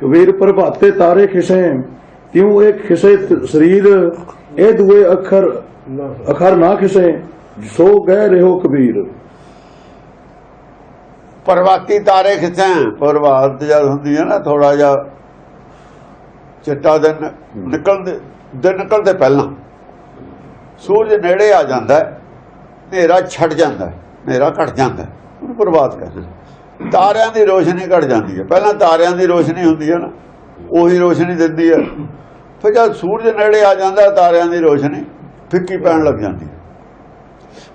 ਕਬੀਰ ਪ੍ਰਭਾਤੇ ਤਾਰੇ ਖਿਸੇ, ਤਿਉ ਇੱਕ ਖਿਸੇ ਸਰੀਰ, ਇਹ ਦੂਏ ਅੱਖਰ ਅੱਖਰ ਨਾ ਖਿਸੇ, ਸੋ ਗਏ ਰਹੋ ਕਬੀਰ। ਪ੍ਰਵਾਤੀ ਤਾਰੇ ਖਿੱਚਾਂ ਪ੍ਰਭਾਤ ਜਦ ਹੁੰਦੀ ਹੈ ਨਾ ਥੋੜਾ ਜਿਹਾ ਚਿੱਟਾ ਦਿਨ ਨਿਕਲਦੇ ਦਿਨ ਨਿਕਲਦੇ ਪਹਿਲਾਂ। ਸੂਰਜ ਨੇੜੇ ਆ ਜਾਂਦਾ ਹਨੇਰਾ ਛੱਡ ਜਾਂਦਾ ਹਨੇਰਾ ਘਟ ਜਾਂਦਾ ਪ੍ਰਭਾਤ ਕਹਿੰਦੇ ਤਾਰਿਆਂ ਦੀ ਰੋਸ਼ਨੀ ਘਟ ਜਾਂਦੀ ਹੈ। ਪਹਿਲਾਂ ਤਾਰਿਆਂ ਦੀ ਰੋਸ਼ਨੀ ਹੁੰਦੀ ਹੈ ਨਾ ਉਹੀ ਰੋਸ਼ਨੀ ਦਿੰਦੀ ਹੈ। ਫਿਰ ਜਦ ਸੂਰਜ ਨੇੜੇ ਆ ਜਾਂਦਾ ਤਾਰਿਆਂ ਦੀ ਰੋਸ਼ਨੀ ਫਿੱਕੀ ਪੈਣ ਲੱਗ ਜਾਂਦੀ ਹੈ।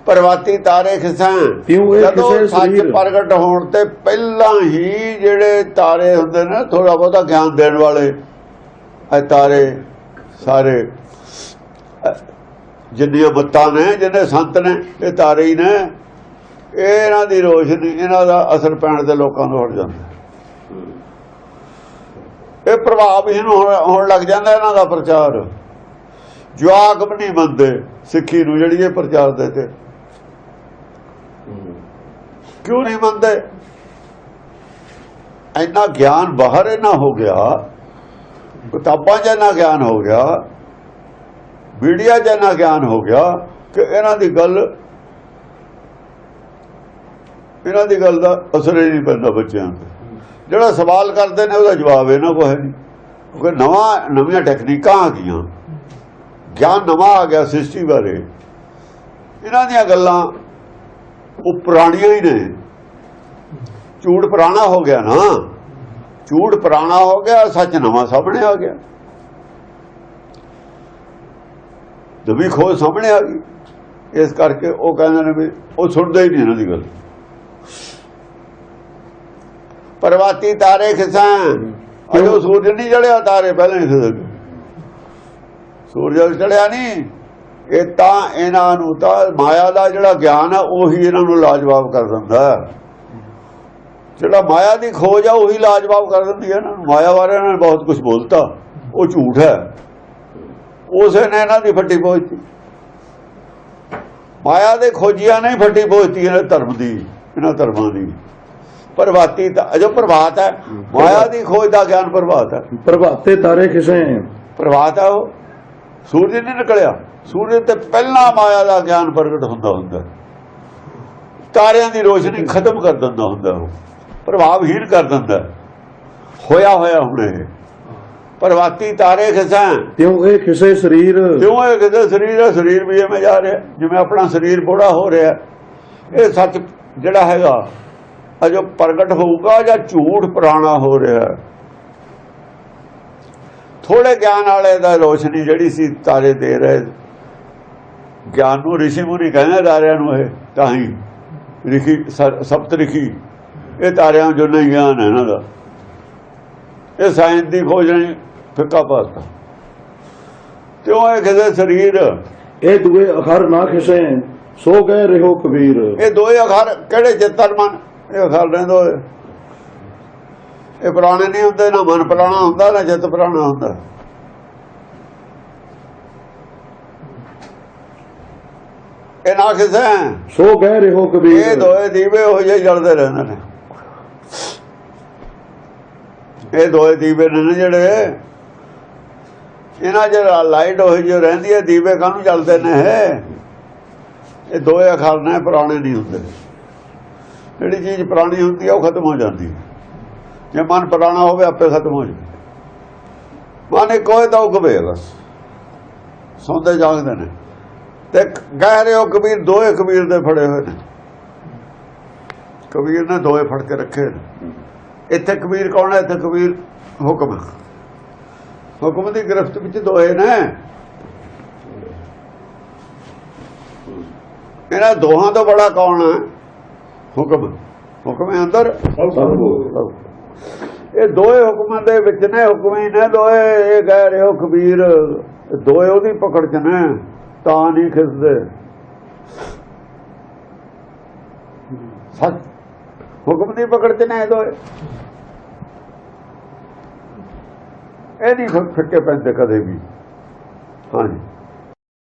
ਪ੍ਰਵਾਤੀ ਤਾਰੇ ਖਿਸਾਂ ਜਦੋਂ ਸੱਚ ਪ੍ਰਗਟ ਹੋਣ ਤੇ ਪਹਿਲਾਂ ਹੀ ਜਿਹੜੇ ਤਾਰੇ ਹੁੰਦੇ ਨੇ ਥੋੜਾ ਬਹੁਤਾ ਗਿਆਨ ਦੇਣ ਵਾਲੇ ਇਹ ਤਾਰੇ ਸਾਰੇ ਜਿੰਨੀਆਂ ਬੱਤਾਂ ਨੇ ਜਿੰਨੇ ਸੰਤ ਨੇ ਇਹ ਤਾਰੇ ਹੀ ਨੇ। ਇਹ ਇਹਨਾਂ ਦੀ ਰੋਸ਼ਨੀ, ਇਹਨਾਂ ਦਾ ਅਸਰ ਪੈਣ ਦੇ ਲੋਕਾਂ ਨੂੰ ਹਟ ਜਾਂਦਾ। ਇਹ ਪ੍ਰਭਾਵ ਹੋਣ ਹੋਣ ਲੱਗ ਜਾਂਦਾ ਇਹਨਾਂ ਦਾ ਪ੍ਰਚਾਰ। ਜਵਾਕ ਵੀ ਨਹੀਂ ਮੰਨਦੇ ਸਿੱਖੀ ਨੂੰ, ਜਿਹੜੀ ਇਹ ਪ੍ਰਚਾਰ ਦੇ ਤੇ। ਕਿਉਂ ਨਹੀਂ ਮੰਨਦੇ? ਇੰਨਾ ਗਿਆਨ ਬਾਹਰ ਇਹਨਾਂ ਹੋ ਗਿਆ, ਕਿਤਾਬਾਂ 'ਚ ਇੰਨਾ ਗਿਆਨ ਹੋ ਗਿਆ, ਮੀਡੀਆ 'ਚ ਇੰਨਾ ਗਿਆਨ ਹੋ ਗਿਆ ਕਿ ਇਹਨਾਂ ਦੀ ਗੱਲ ਇਹਨਾਂ ਦੀ ਗੱਲ ਦਾ ਅਸਰ ਹੀ ਨਹੀਂ ਪੈਂਦਾ ਬੱਚਿਆਂ ਤੇ। ਜਿਹੜਾ ਸਵਾਲ ਕਰਦੇ ਨੇ, ਉਹਦਾ ਜਵਾਬ ਇਹਨਾਂ ਕੋਲ ਹੈ ਨਹੀਂ। ਕਿਉਂਕਿ ਨਵਾਂ, ਨਵੀਆਂ ਟੈਕਨੀਕਾਂ ਆ ਗਈਆਂ। ਗਿਆਨ ਨਵਾਂ ਆ ਗਿਆ ਸ੍ਰਿਸ਼ਟੀ ਬਾਰੇ। ਇਹਨਾਂ ਦੀਆਂ ਗੱਲਾਂ ਉਹ ਪੁਰਾਣੀਆਂ ਹੀ ਨੇ। ਝੂਠ ਪੁਰਾਣਾ ਹੋ ਗਿਆ ਨਾ। ਝੂਠ ਪੁਰਾਣਾ ਹੋ ਗਿਆ, ਸੱਚ ਨਵਾਂ ਸਾਹਮਣੇ ਆ ਗਿਆ। ਨਵੀਂ ਖੋਜ ਸਾਹਮਣੇ ਆ ਗਈ। ਇਸ ਕਰਕੇ ਉਹ ਕਹਿੰਦੇ ਨੇ ਵੀ ਉਹ ਸੁਣਦੇ ਹੀ ਨਹੀਂ ਇਹਨਾਂ ਦੀ ਗੱਲ। ਪਰਵਾਤੀ ਤਾਰੇ ਖਿਸਾਂ ਅਜੋ ਸੂਰਜ ਨਹੀਂ ਜੜਿਆ ਤਾਰੇ ਪਹਿਲਾਂ ਹੀ ਗਏ। ਸੂਰਜ ਚੜਿਆ ਨਹੀਂ। ਇਹ ਤਾਂ ਇਹਨਾਂ ਨੂੰ ਤਾਂ ਮਾਇਆ ਦਾ ਜਿਹੜਾ ਗਿਆਨ ਹੈ ਉਹੀ ਇਹਨਾਂ ਨੂੰ ਲਾਜਵਾਬ ਕਰ ਦਿੰਦਾ। ਜਿਹੜਾ ਮਾਇਆ ਦੀ ਖੋਜ ਆ ਉਹੀ ਲਾਜਵਾਬ ਕਰ ਦਿੰਦੀ ਹੈ ਨੂੰ। ਮਾਇਆ ਬਾਰੇ ਇਹਨਾਂ ਨੇ ਬਹੁਤ ਕੁਝ ਬੋਲਤਾ। ਉਹ ਝੂਠ ਹੈ। ਉਸੇ ਨੇ ਇਹਨਾਂ ਦੀ ਫੱਟੀ ਪੋਚਤੀ ਮਾਇਆ ਦੇ ਖੋਜੀਆਂ ਨੇ ਫੱਟੀ ਪੋਚਤੀ ਇਹਨਾਂ ਧਰਮ ਦੀ ਇਹਨਾਂ ਧਰਮਾਂ ਦੀ। ਪ੍ਰਭਾਤੀ ਤਾਂ ਅਜੋ ਪ੍ਰਭਾਤ ਹੈ। ਮਾਇਆ ਦੀ ਖੋਜ ਦਾ ਗਿਆਨ ਪ੍ਰਭਾਤ ਹੈ। ਪ੍ਰਭਾਤੇ ਤਾਰੇ ਖਿਸੇ ਪ੍ਰਭਾਤ ਆ ਉਹ। ਸੂਰਜ ਨਹੀਂ ਨਿਕਲਿਆ। ਸੂਰਜ ਤੇ ਪਹਿਲਾਂ ਮਾਇਆ ਦਾ ਗਿਆਨ ਪ੍ਰਗਟ ਹੁੰਦਾ ਹੁੰਦਾ। ਤਾਰਿਆਂ ਦੀ ਰੋਸ਼ਨੀ ਖਤਮ ਕਰ ਦਿੰਦਾ ਹੁੰਦਾ ਉਹ। ਪ੍ਰਭਾਵਹੀਨ ਕਰ ਦਿੰਦਾ। ਹੋਇਆ ਹੋਇਆ ਹੁਣ ਇਹ। ਪ੍ਰਵਾਤੀ ਤਾਰੇ ਖਿਸਾਂ ਤਿਉ ਇਹ ਖਿਸੇ ਸਰੀਰ? ਕਿਉਂ ਇਹ ਕਿਤੇ ਸਰੀਰ? ਹੈ ਸਰੀਰ ਵੀ ਐਵੇਂ ਜਾ ਰਿਹਾ। ਜਿਵੇਂ ਆਪਣਾ ਸਰੀਰ ਬੋੜਾ ਹੋ ਰਿਹਾ। ਇਹ ਸੱਚ ਜਿਹੜਾ ਹੈਗਾ। ਅਜੋ ਪ੍ਰਗਟ ਹੋਊਗਾ ਜਾਂ ਝੂਠ ਪੁਰਾਣਾ ਹੋ ਰਿਹਾ ਥੋੜੇ ਗਿਆਨ ਵਾਲੇ ਦਾ ਰੋਸ਼ਨੀ ਜਿਹੜੀ ਸੀ ਤਾਰੇ ਦੇ ਰਹੇ। ਗਿਆਨ ਨੂੰ ਰਿਸ਼ੀ ਮੁਨੀ ਕਹਿੰਦੇ ਤਾਰਿਆਂ ਨੂੰ ਇਹ ਤਾਂ ਹੀ। ਰਿਖੀ ਸ- ਸਪਤ ਰਿਖੀ ਇਹ ਤਾਰਿਆਂ ਜੋ ਨਹੀਂ ਗਿਆਨ ਹੈ ਇਹਨਾਂ ਦਾ। ਇਹ ਸਾਇੰਸ ਦੀ ਖੋਜ ਨਹੀਂ ਫਿੱਕਾ ਪਾਸਤਾ ਤੇ ਉਹ ਇਹ ਕਿਸੇ ਸਰੀਰ? ਇਹ ਦੂਏ ਅੱਖਰ ਨਾ ਖਿਸੇ ਸੋ ਗਏ ਰਹੋ ਕਬੀਰ। ਇਹ ਦੋਏ ਅਖਰ ਕਿਹੜੇ ਚਿੱਤਨ ਮਨ? ਇਹ ਅਖਰ ਨੇ ਦੋਏ ਇਹ ਪੁਰਾਣੇ ਨਹੀਂ ਹੁੰਦੇ ਨਾ ਮਨ ਪੁਰਾਣਾ ਹੁੰਦਾ ਨਾ ਚਿੱਤ ਪੁਰਾਣਾ ਹੁੰਦਾ। ਇਹ ਨਾ ਕਿਸੇ ਸੋ ਗਏ ਰਹੋ ਇਹ ਕਬੀਰ। ਦੋਏ ਦੀਵੇ ਹੋ ਜਿਹੇ ਜਲਦੇ ਰਹਿੰਦੇ ਨੇ। ਇਹ ਦੋਏ ਦੀਵੇ ਨੇ ਜਿਹੜੇ। ਇਹਨਾਂ ਜਿਹੜਾ ਲਾਈਟ ਹੋਈ ਜੋ ਰਹਿੰਦੀ ਹੈ ਦੀਵੇ ਕਾਹਨੂੰ ਜਲਦੇ ਨੇ ਇਹ? ਇਹ ਦੋਏ ਅਖਰ ਨੇ ਪੁਰਾਣੇ ਨਹੀਂ ਹੁੰਦੇ। ਜਿਹੜੀ ਚੀਜ਼ ਪੁਰਾਣੀ ਹੁੰਦੀ ਹੈ ਉਹ ਖਤਮ ਹੋ ਜਾਂਦੀ। ਹੈ ਜੇ ਮਨ ਪੁਰਾਣਾ ਹੋਵੇ, ਆਪੇ ਖਤਮ ਹੋ ਜਾਵੇ ਮਨ ਕੋਈ ਤਾਂ ਉਗਵੇ ਬਸ ਸੌਂਦੇ ਜਾਗਦੇ ਨੇ। ਤੇ ਕਹਿ ਰਹੇ ਹੋ ਕਬੀਰ, ਦੋਏ ਕਬੀਰ ਦੇ ਫੜੇ ਹੋਏ ਨੇ। ਕਬੀਰ ਨੇ ਦੋਏ ਫੜ ਕੇ ਰੱਖੇ ਨੇ। ਇੱਥੇ ਕਬੀਰ ਕੌਣ ਹੈ? ਇੱਥੇ ਕਬੀਰ ਹੁਕਮ ਹੁਕਮ ਦੀ ਗ੍ਰਿਫਤ ਵਿੱਚ ਦੋਏ ਨੇ। ਇਹਨਾਂ ਦੋਹਾਂ ਤੋਂ ਬੜਾ ਕੌਣ ਹੈ ਹੁਕਮ ਹੁਕਮ ਹੈ ਅੰਦਰ? ਇਹ ਦੋਏ ਹੁਕਮਾਂ ਦੇ ਵਿੱਚ ਨੇ ਹੁਕਮ ਨੇ ਦੋਏ ਇਹ ਕਹਿ ਰਹੇ ਹੋ ਕਬੀਰ ਦੋਏ ਉਹਦੀ ਪਕੜ ਚ ਨੇ ਤਾਂ ਨਹੀਂ ਖਿਸਦੇ। ਸੱਚ। ਹੁਕਮ ਦੀ ਪਕੜ ਚ ਨੇ ਦੋਏ ਇਹ ਨਹੀਂ ਫਿੱਕੇ ਪੈਂਦੇ ਕਦੇ ਵੀ। ਹਾਂਜੀ।